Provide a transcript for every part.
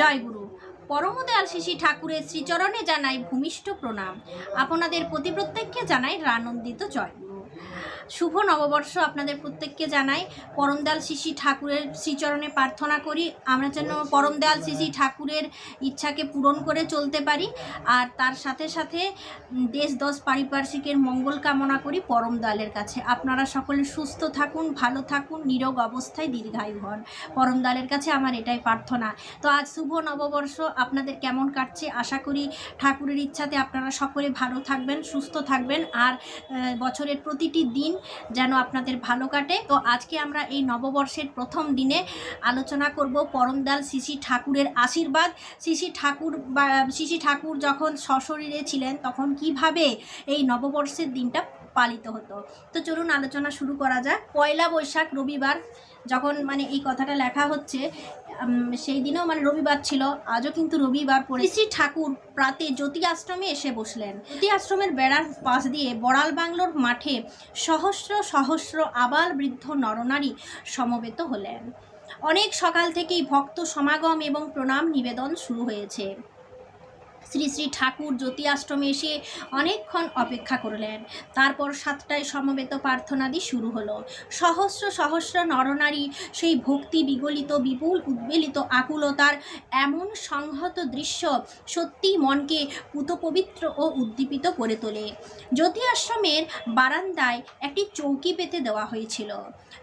জয় গুরু পরমদয়াল শিশি ঠাকুরের শ্রীচরণে জানাই ভূমিষ্ঠ প্রণাম। আপনাদের প্রতি প্রত্যেককে জানাই রানন্দিত জয়। শুভ নববর্ষ আপনাদের প্রত্যেককে জানাই। পরমদয়াল শিশি ঠাকুরের শ্রীচরণে প্রার্থনা করি। আমরা যেন পরমদয়াল শিশি ঠাকুরের ইচ্ছাকে পূরণ করে চলতে পারি। আর তার সাথে সাথে দেশ, দশ পারিপার্শ্বিকের মঙ্গল কামনা করি পরম দয়ালের কাছে। আপনারা সকলে সুস্থ থাকুন, ভালো থাকুন, নিরোগ অবস্থায় দীর্ঘায়ু হন। পরম দয়ালের কাছে আমার এটাই প্রার্থনা। তো আজ শুভ নববর্ষ, আপনাদের কেমন কাটছে? আশা করি ঠাকুরের ইচ্ছাতে আপনারা সকলে ভালো থাকবেন, সুস্থ থাকবেন। আর বছরের প্রতিটি দিন যেন আপনাদের ভালো কাটে। তো আজকে আমরা এই নববর্ষের প্রথম দিনে আলোচনা করব পরমদাল শিশি ঠাকুরের আশীর্বাদ। শিশি ঠাকুর বা, শিশি ঠাকুর যখন সশরীরে ছিলেন, তখন কীভাবে এই নববর্ষের দিনটা পালিত হতো? তো চলুন আলোচনা শুরু করা যাক। পয়লা বৈশাখ রবিবার, যখন মানে এই কথাটা লেখা হচ্ছে সেই দিনেও মানে রবিবার ছিল। আজও কিন্তু রবিবার পড়ে। শ্রী ঠাকুর প্রাতে জ্যোতি আশ্রমে এসে বসলেন। জ্যোতি আশ্রমের বেড়ার পাশ দিয়ে বড়াল বাংলোর মাঠে সহস্র সহস্র আবাল বৃদ্ধ নরনারী সমবেত হলেন। অনেক সকাল থেকেই ভক্ত সমাগম এবং প্রণাম নিবেদন শুরু হয়েছে। শ্রী শ্রী ঠাকুর জ্যোতি আশ্রমে এসে অনেকক্ষণ অপেক্ষা করলেন। তারপর সাতটায় সমবেত প্রার্থনাদি শুরু হলো। সহস্র সহস্র নরনারী সেই ভক্তি বিগলিত, বিপুল, উদ্বেলিত আকুলতার এমন সংহত দৃশ্য সত্যি মনকে পুতপবিত্র ও উদ্দীপিত করে তোলে। জ্যোতি আশ্রমের বারান্দায় একটি চৌকি পেতে দেওয়া হয়েছিল।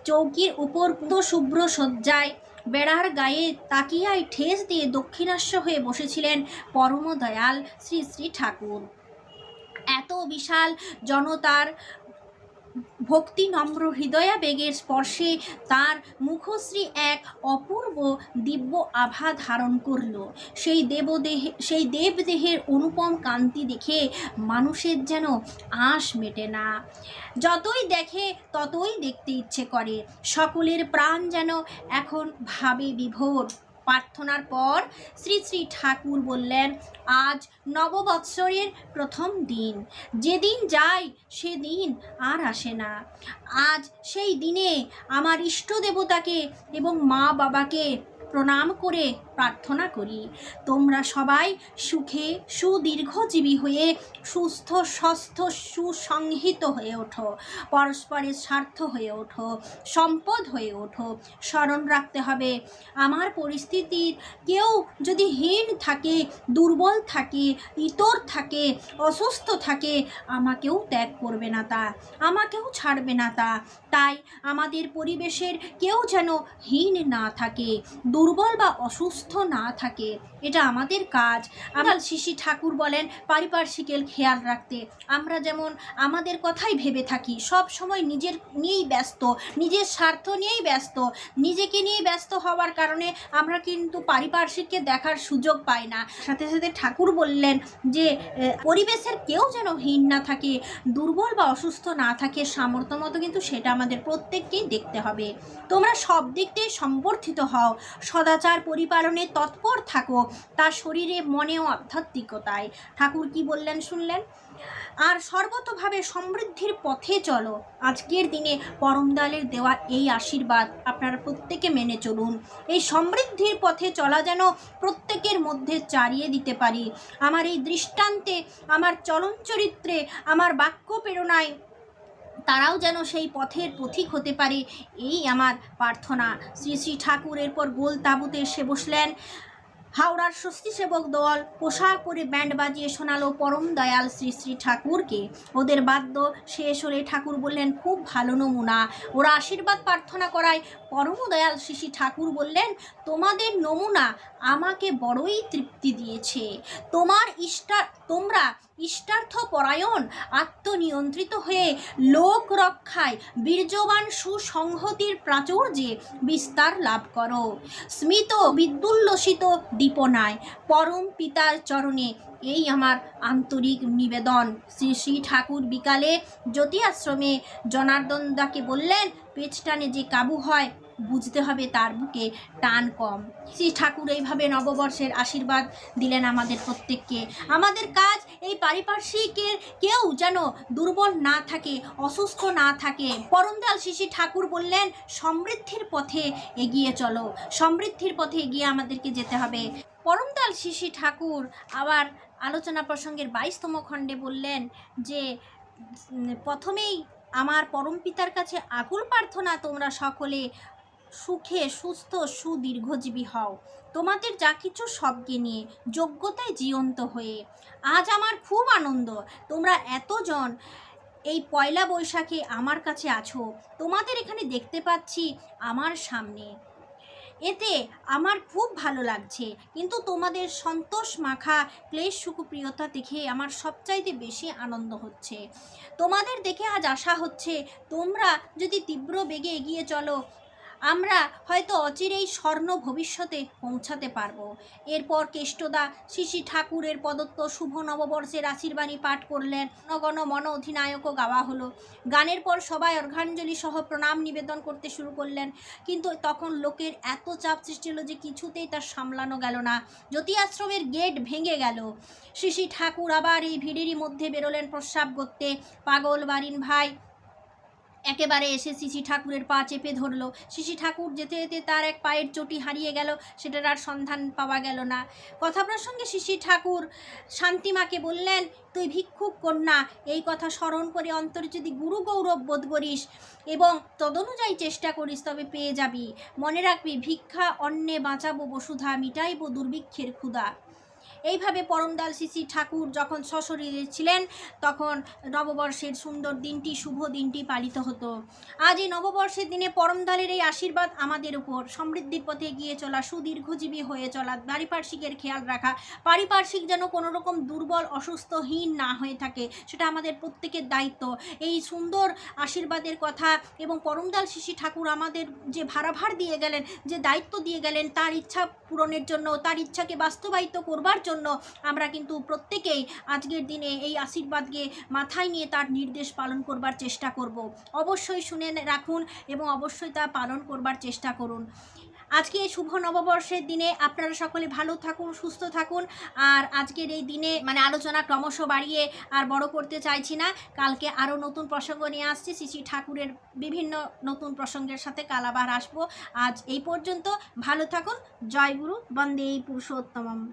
চৌকির উপর পুতো শুভ্র শয্যায় বেড়ার গায়ে তাকিয়ায় ঠেস দিয়ে দক্ষিণাস্য হয়ে বসেছিলেন পরম দয়াল শ্রী শ্রী ঠাকুর। এত বিশাল জনতার ভক্তি নম্র হৃদয়া বেগের স্পর্শে তার মুখশ্রী এক অপূর্ব দিব্য আভা ধারণ করল। সেই দেবদেহে, সেই দেবদেহের অনুপম কান্তি দেখে মানুষের যেন আঁশ মেটে না। যতই দেখে, ততই দেখতে ইচ্ছে করে। সকলের প্রাণ যেন এখন ভাবে বিভোর। প্রার্থনার পর শ্রী শ্রী ঠাকুর বললেন, আজ নববৎসরের প্রথম দিন। যেদিন যায় সেদিন আর আসে না। আজ সেই দিনে আমার ইষ্ট দেবতাকে এবং মা বাবাকে প্রণাম করে প্রার্থনা করি। তোমরা সবাই সুখে সুদীর্ঘজীবী হয়ে সুস্থ, স্বাস্থ্য সুসংহিত হয়ে ওঠো। পরস্পরের স্বার্থ হয়ে ওঠো, সম্পদ হয়ে ওঠো। স্মরণ রাখতে হবে, আমার পরিস্থিতির কেউ যদি হীন থাকে, দুর্বল থাকে, ইতর থাকে, অসুস্থ থাকে, আমাকেও ত্যাগ করবে না তা, আমাকেও ছাড়বে না তা। তাই আমাদের পরিবেশের কেউ যেন হীন না থাকে, দুর্বল বা অসুস্থ না থাকে। এটা আমাদের কাজ। আমার শিশি ঠাকুর বলেন পারিপার্শ্বিকের খেয়াল রাখতে। আমরা যেমন আমাদের কথাই ভেবে থাকি সব সময় নিজের নিয়েই ব্যস্ত নিজের স্বার্থ নিয়েই ব্যস্ত নিজেকে নিয়ে ব্যস্ত হওয়ার কারণে আমরা কিন্তু পারিপার্শ্বিককে দেখার সুযোগ পাই না। সাথে সাথে ঠাকুর বললেন যে পরিবেশের কেউ যেন হীন না থাকে দুর্বল বা অসুস্থ না থাকে সামর্থ্য মতো কিন্তু সেটা আমাদের প্রত্যেককেই দেখতে হবে। তোমরা সব দিক দিয়ে সম্বর্ধিত হও সদাচার পরিপালনে তৎপর থাকো তার শরীরে মনেও আধ্যাত্মিকতায়। ঠাকুর কি বললেন, শুনলেন? আর সর্বতভাবে সমৃদ্ধির পথে চলো। আজকের দিনে পরমদালের দেওয়া এই আশীর্বাদ আপনারা প্রত্যেকে মেনে চলুন। এই সমৃদ্ধির পথে চলা যেন প্রত্যেকের মধ্যে চারিয়ে দিতে পারি। আমার এই দৃষ্টান্তে, আমার চলন চরিত্রে, আমার বাক্য প্রেরণায় তারাও যেন সেই পথের পথিক হতে পারে, এই আমার প্রার্থনা। শ্রী শ্রী ঠাকুর এরপর গোল তাঁবুতে এসে বসলেন। হাওড়ার স্বস্তি সেবক দল পোশাক পরে ব্যান্ড বাজিয়ে শোনালো পরম দয়াল শ্রী শ্রী ঠাকুরকে। ওদের বাদ্য শেষ হলে ঠাকুর বললেন, খুব ভালো নমুনা। ওরা আশীর্বাদ প্রার্থনা করায় পরম দয়াল শ্রী ঠাকুর বললেন, তোমাদের নমুনা আমাকে বড়ই তৃপ্তি দিয়েছে। তোমার ইষ্টা, তোমরা ইষ্টার্থ পরায়ণ আত্মনিয়ন্ত্রিত হয়ে লোক রক্ষায় বীর্যবান সুসংহতির প্রাচুর্যে বিস্তার লাভ করো। স্মিত বিদ্যুল্লসিত দীপনায় পরম পিতার চরণে এই আমার আন্তরিক নিবেদন। শ্রী শ্রী ঠাকুর বিকালে জ্যোতি আশ্রমে জনার্দন দাকে বললেন, পেছটানে যে কাবু হয় বুঝতে হবে তার বুকে টান কম। শ্রী ঠাকুর এইভাবে নববর্ষের আশীর্বাদ দিলেন আমাদের প্রত্যেককে। আমাদের কাজ এই পারিপার্শ্বিকের কেউ যেন দুর্বল না থাকে, অসুস্থ না থাকে। পরমদাল শিশি ঠাকুর বললেন, সমৃদ্ধির পথে এগিয়ে চলো, সমৃদ্ধির পথে এগিয়ে আমাদেরকে যেতে হবে। পরমদাল শিশি ঠাকুর আবার আলোচনা প্রসঙ্গের বাইশতম খণ্ডে বললেন যে, প্রথমেই আমার পরম পিতার কাছে আকুল প্রার্থনা তোমরা সকলে সুখে, সুস্থ, সুদীর্ঘজীবী হও। তোমাদের যা কিছু সবকে নিয়ে যোগ্যতায় জীবন্ত হয়ে। আজ আমার খুব আনন্দ। তোমরা এতজন এই পয়লা বৈশাখে আমার কাছে আছো। তোমাদের এখানে দেখতে পাচ্ছি আমার সামনে। এতে আমার খুব ভালো লাগছে। কিন্তু তোমাদের সন্তোষ, মাখা, ক্লেশ, সুখপ্রিয়তা দেখে আমার সবচাইতে বেশি আনন্দ হচ্ছে। তোমাদের দেখে আজ আশা হচ্ছে তোমরা যদি তীব্র বেগে এগিয়ে চলো আমরা হয়তো অচিরেই স্বর্ণ ভবিষ্যতে পৌঁছাতে পারব। এরপর কেষ্টদা শিশি ঠাকুরের প্রদত্ত শুভ নববর্ষের আশীর্বাণী পাঠ করলেন। নগণ মন অধিনায়কও গাওয়া হলো। গানের পর সবাই অর্ঘাঞ্জলি সহ প্রণাম নিবেদন করতে শুরু করলেন। কিন্তু তখন লোকের এত চাপ সৃষ্টি হলো যে কিছুতেই তার সামলানো গেল না। জ্যোতি আশ্রমের গেট ভেঙে গেল। শিশি ঠাকুর আবার এই ভিড়েরই মধ্যে বেরোলেন প্রস্রাব করতে। পাগল বারিন ভাই একেবারে এসে শিশি ঠাকুরের পা চেপে ধরলো। শিশি ঠাকুর যেতে যেতে তার এক পায়ের চটি হারিয়ে গেল, সেটার আর সন্ধান পাওয়া গেল না। কথা প্রসঙ্গে শিশি ঠাকুর শান্তিমাকে বললেন, তুই ভিক্ষুক কন্যা, এই কথা স্মরণ করে অন্তরে যদি গুরু গৌরব বোধ করিস এবং তদনুযায়ী চেষ্টা করিস, তবে পেয়ে যাবি। মনে রাখবি, ভিক্ষা অন্নে বাঁচাবো বসুধা, মিটাইবো দুর্ভিক্ষের ক্ষুধা। এইভাবে পরমদাল শিশি ঠাকুর যখন সশরীরে ছিলেন, তখন নববর্ষের সুন্দর দিনটি, শুভ দিনটি পালিত হতো। আজ এই নববর্ষের দিনে পরমদালের এই আশীর্বাদ আমাদের উপর সমৃদ্ধির পথে গিয়ে চলা, সুদীর্ঘজীবী হয়ে চলা, পারিপার্শ্বিকের খেয়াল রাখা, পারিপার্শ্বিক যেন কোনো রকম দুর্বল, অসুস্থহীন না হয়ে থাকে, সেটা আমাদের প্রত্যেকের দায়িত্ব। এই সুন্দর আশীর্বাদের কথা এবং পরমদাল শিশি ঠাকুর আমাদের যে ভাড়াভার দিয়ে গেলেন, যে দায়িত্ব দিয়ে গেলেন, তার ইচ্ছা পূরণের জন্য, তার ইচ্ছাকে বাস্তবায়িত করবার জন্য আমরা কিন্তু প্রত্যেকেই আজকের দিনে এই আশীর্বাদকে মাথায় নিয়ে তার নির্দেশ পালন করবার চেষ্টা করব। অবশ্যই শুনে রাখুন এবং অবশ্যই তা পালন করবার চেষ্টা করুন। আজকে এই শুভ নববর্ষের দিনে আপনারা সকলে ভালো থাকুন, সুস্থ থাকুন। আর আজকের এই দিনে মানে আলোচনা ক্রমশ বাড়িয়ে আর বড় করতে চাইছি না। কালকে আরও নতুন প্রসঙ্গ নিয়ে আসছি। শ্রী ঠাকুরের বিভিন্ন নতুন প্রসঙ্গের সাথে কাল আবার আসব। আজ এই পর্যন্ত ভালো থাকুন। জয় গুরু। বন্দে পুরুষোত্তমম।